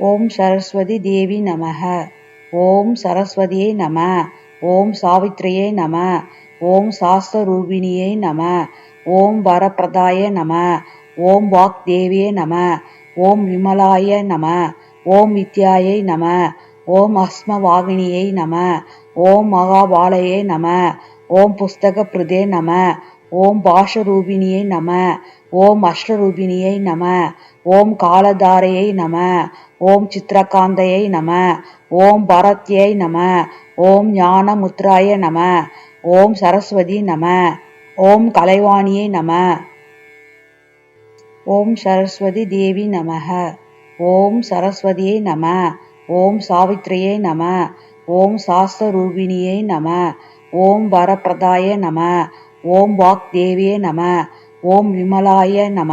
ஓம் சரஸ்வதி தேவி நமக ஓம் சரஸ்வதியை நம ஓம் சாவித்ரியை நம ஓம் சாஸ்திரரூபிணியை நம ஓம் வரப்பிரதாய நம ஓம் வாக் தேவியே நம ஓம் விமலாய நம ஓம் வித்யாயை நம ஓம் அஸ்மவாகினியை நம ஓம் மகாபாலையே நம ஓம் புஸ்தக பிரதே நம ஓம் பாஷரூபிணியை நம ஓம் அஷ்டரூபிணியை நம ஓம் காலதாரையை நம ஓம் சித்திரகாந்தையை நம ஓம் பரத்யை நம ஓம் ஞானமுத்ராய நம ஓம் சரஸ்வதி நம ஓம் கலைவாணியை நம ஓம் சரஸ்வதி தேவி நமக ஓம் சரஸ்வதியை நம ஓம் சாவித்ரியை நம ஓம் சாஸ்திரூபிணியை நம ஓம் வரப்பிரதாய நம ஓம் வாக்தேவியே நம ஓம் விமலாய நம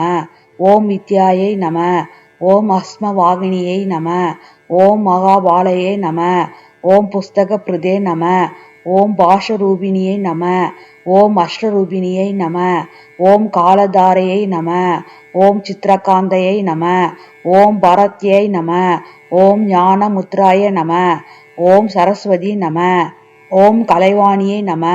ஓம் வித்யாயை நம ஓம் அஸ்மவாகினியை நம ஓம் மகாபாலையே நம ஓம் புஸ்தக பிரதே நம ஓம் பாஷரூபிணியை நம ஓம் அஷ்டரூபிணியை நம ஓம் காலதாரையை நம ஓம் சித்திரகாந்தையை நம ஓம் பரத்யை நம ஓம் ஞானமுத்ராய நம ஓம் சரஸ்வதி நம ஓம் கலைவாணியை நம